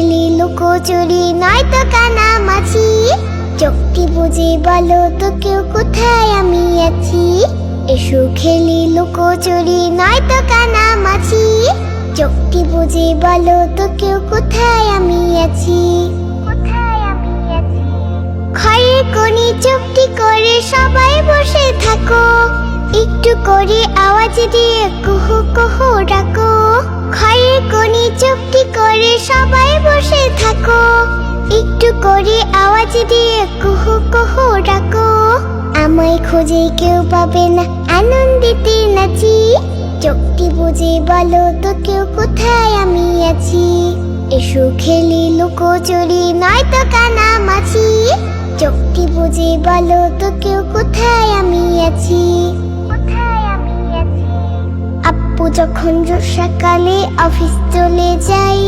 খেলি লুকোচুরি নয়তো কানামাছি চোখটি বুঝে বলো তো কেউ কোথায় আমি আছি? এসো খেলি লুকোচুরি নয়তো কানামাছি চোখটি বুঝে বলো তো কেউ কোথায় আমি আছি? খয়ের কোণে চুপটি করে সবাই বসে থাকো। একটু করে আওয়াজ দিয়ে কুহু কুহু ডাকো। খয়ের কোণে চুপটি করে সবাই বসে থাকো। একটু করে আওয়াজ দিয়ে কুহু কুহু ডাকো। আমায় খুঁজে কেউ পাবে না, আনন্দিতে নাচি। চোখটি বুঝে বলো তো কেউ কোথায় আমি আছি। এসো খেলি লুকোচুরি নয়তো কানামাছি চোখটি বুঝে বলো তো কেউ কোথায় আমি আছি। যখন সকালে অফিস চলে যাই